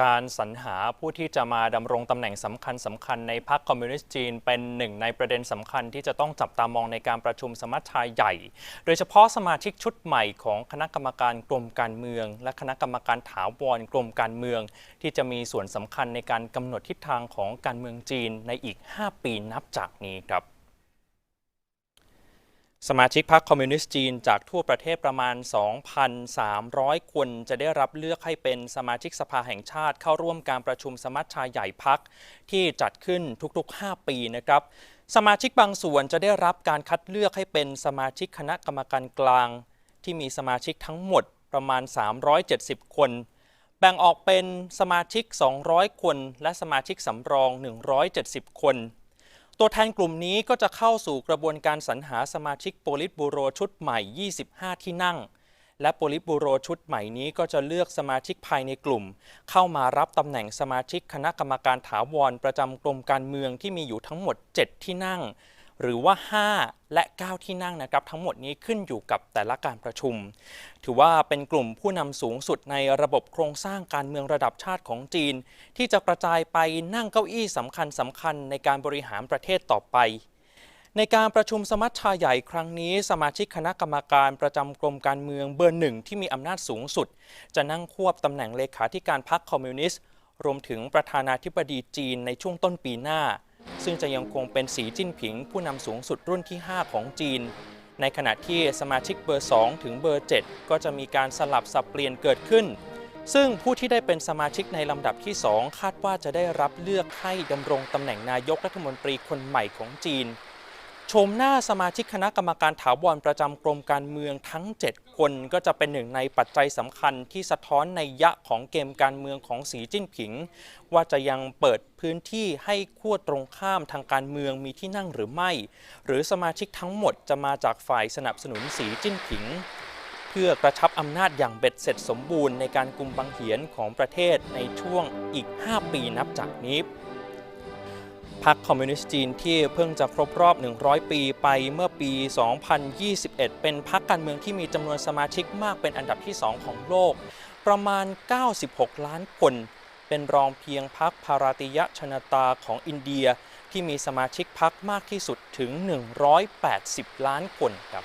การสรรหาผู้ที่จะมาดำรงตำแหน่งสำคัญสำคัญในพรรคคอมมิวนิสต์จีน เป็นหนึ่งในประเด็นสำคัญที่จะต้องจับตามองในการประชุมสมัชชาใหญ่ โดยเฉพาะสมาชิกชุดใหม่ของคณะกรรมการกรมการเมือง และคณะกรรมการถาวรกรมการเมือง ที่จะมีส่วนสำคัญในการกำหนดทิศทางของการเมืองจีนในอีก 5 ปีนับจากนี้ครับ สมาชิกพรรคคอมมิวนิสต์จีนจากทั่วประเทศประมาณ 2,300 คน จะได้รับเลือกให้เป็นสมาชิกสภาแห่งชาติเข้าร่วมการประชุมสมัชชาใหญ่พักที่จัดขึ้นทุก ๆ 5 ปีนะครับ สมาชิกบางส่วนจะได้รับการคัดเลือกให้เป็นสมาชิกคณะกรรมการกลาง ที่มีสมาชิกทั้งหมดประมาณ 370 คน แบ่งออกเป็นสมาชิก 200 คน และสมาชิกสำรอง 170 คน ตัวแทนกลุ่มนี้ก็จะเข้าสู่กระบวนการสรรหาสมาชิกโปลิตบูโรชุดใหม่ 25 ที่นั่ง และโปลิตบูโรชุดใหม่นี้ก็จะเลือกสมาชิกภายในกลุ่ม เข้ามารับตำแหน่งสมาชิกคณะกรรมการถาวรประจำกรมการเมืองที่มีอยู่ทั้งหมด 7 ที่นั่ง หรือว่า 5 และ 9 ที่นั่งนะครับ ทั้งหมดนี้ขึ้นอยู่กับแต่ละการประชุม ถือว่าเป็นกลุ่มผู้นำสูงสุดในระบบโครงสร้างการเมืองระดับชาติของจีน ที่จะกระจายไปนั่งเก้าอี้สำคัญสำคัญในการบริหารประเทศต่อไปในการประชุมสมัชชาใหญ่ครั้งนี้ สมาชิกคณะกรรมการประจำกรมการเมืองเบอร์หนึ่งที่มีอำนาจสูงสุด จะนั่งควบตำแหน่งเลขาธิการพรรคคอมมิวนิสต์ รวมถึงประธานาธิบดีจีนในช่วงต้นปีหน้า ซึ่งจะยังคงเป็นสีจิ้นผิงผู้นำสูงสุดรุ่นที่ 5 ของจีน ในขณะที่สมาชิกเบอร์ 2 ถึงเบอร์ 7 ก็จะมีการสลับสับเปลี่ยนเกิดขึ้น ซึ่งผู้ที่ได้เป็นสมาชิกในลำดับที่ 2 คาดว่าจะได้รับเลือกให้ดำรงตำแหน่งนายกรัฐมนตรีคนใหม่ของจีน ชมหน้าสมาชิกคณะกรรมการถาวรประจำกรมการเมืองทั้ง 7 คนก็จะเป็นหนึ่งในปัจจัยสำคัญที่สะท้อนในยะของเกมการเมืองของสีจิ้นผิง ว่าจะยังเปิดพื้นที่ให้ขั้วตรงข้ามทางการเมืองมีที่นั่งหรือไม่ หรือสมาชิกทั้งหมดจะมาจากฝ่ายสนับสนุนสีจิ้นผิง เพื่อกระชับอำนาจอย่างเบ็ดเสร็จสมบูรณ์ในการกุมบังเหียนของประเทศในช่วงอีก 5 ปีนับจากนี้ พรรคคอมมิวนิสต์จีนที่เพิ่งจะครบรอบ 100 ปีไปเมื่อปี 2021 เป็นพรรคการเมืองที่มีจำนวนสมาชิกมากเป็นอันดับที่ 2 ของโลก ประมาณ 96 ล้านคน เป็นรองเพียงพรรคพาราติยชนตาของอินเดียที่มีสมาชิกพรรคมากที่สุดถึง 180 ล้านคนครับ